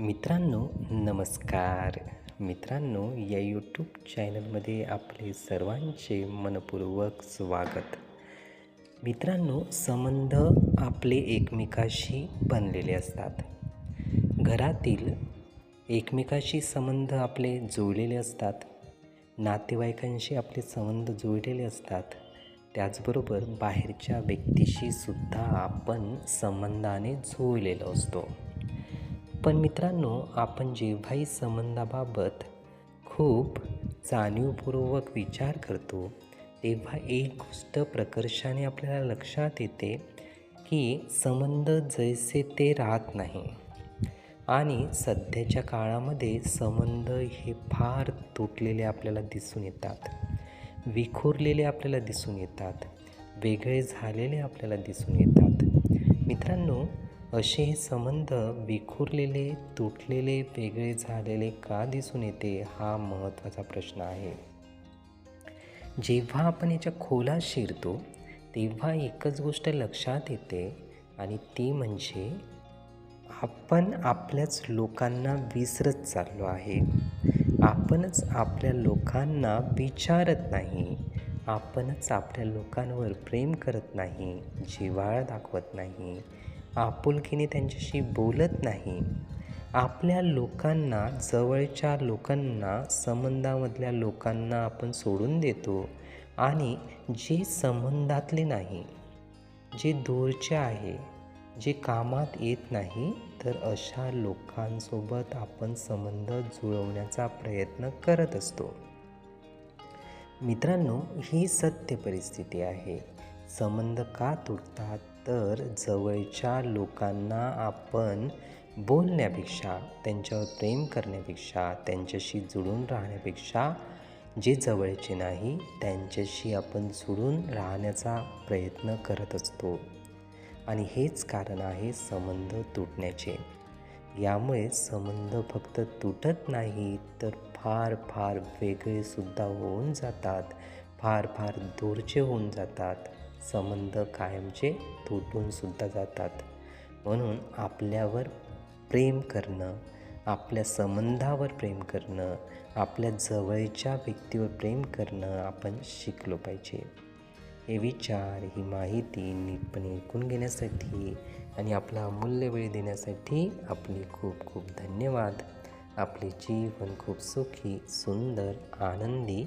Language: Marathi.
मित्रांनो नमस्कार. मित्रांनो या यूट्यूब चॅनलमध्ये आपले सर्वांचे मनपूर्वक स्वागत. मित्रांनो संबंध आपले एकमेकाशी बनलेले असतात. घरातील एकमेकाशी संबंध आपले जुळलेले असतात. नातेवाईकांशी आपले संबंध जुळलेले असतात. त्याचबरोबर बाहेरच्या व्यक्तीशी सुद्धा आपण संबंधाने जुळलेलो असतो. पण मित्रांनो आपण जेव्हाही संबंधाबाबत खूप जाणीवपूर्वक विचार करतो तेव्हा एक गोष्ट प्रकर्षाने आपल्याला लक्षात येते की संबंध जैसे ते राहत नाही. आणि सध्याच्या काळामध्ये संबंध हे फार तुटलेले आपल्याला दिसून येतात विखुरलेले आपल्याला दिसून येतात वेगळे झालेले आपल्याला दिसून येतात. मित्रांनो असे हे संबंध विखुरलेले तुटलेले वेगळे झालेले का दिसून येते हा महत्त्वाचा प्रश्न आहे. जेव्हा आपण याच्या खोलात शिरतो तेव्हा एकच गोष्ट लक्षात येते आणि ती म्हणजे आपण आपल्याच लोकांना विसरत चाललो आहे. आपणच आपल्या लोकांना विचारत नाही. आपणच आपल्या लोकांवर प्रेम करत नाही जिव्हाळा दाखवत नाही. आपुलकीने त्यांच्याशी बोलत नाही. आपल्या लोकांना जवळच्या लोकांना संबंधामधल्या लोकांना आपण सोडून देतो आणि जे संबंधातले नाही जे दूरचे आहे जे कामात येत नाही तर अशा लोकांसोबत आपण संबंध जुळवण्याचा प्रयत्न करत असतो. मित्रांनो ही सत्य परिस्थिती आहे. संबंध का तुटतात? तर जवळच्या लोकांना आपण बोलण्यापेक्षा त्यांच्यावर प्रेम करण्यापेक्षा त्यांच्याशी जुळून राहण्यापेक्षा जे जवळचे नाही त्यांच्याशी आपण जुळून राहण्याचा प्रयत्न करत असतो. आणि हेच कारण आहे संबंध तुटण्याचे. यामुळे संबंध फक्त तुटत नाही तर फार फार वेगळेसुद्धा होऊन जातात फार फार दूरचे होऊन जातात. संबंध कायमचे तुटूनसुद्धा जातात. म्हणून आपल्यावर प्रेम करणं आपल्या संबंधावर प्रेम करणं आपल्या जवळच्या व्यक्तीवर प्रेम करणं आपण शिकलो पाहिजे. हे विचार ही माहिती नीटपणे ऐकून घेण्यासाठी आणि आपला अमूल्य वेळ देण्यासाठी आपले खूप खूप धन्यवाद. आपले जीवन खूप सुखी सुंदर आनंदी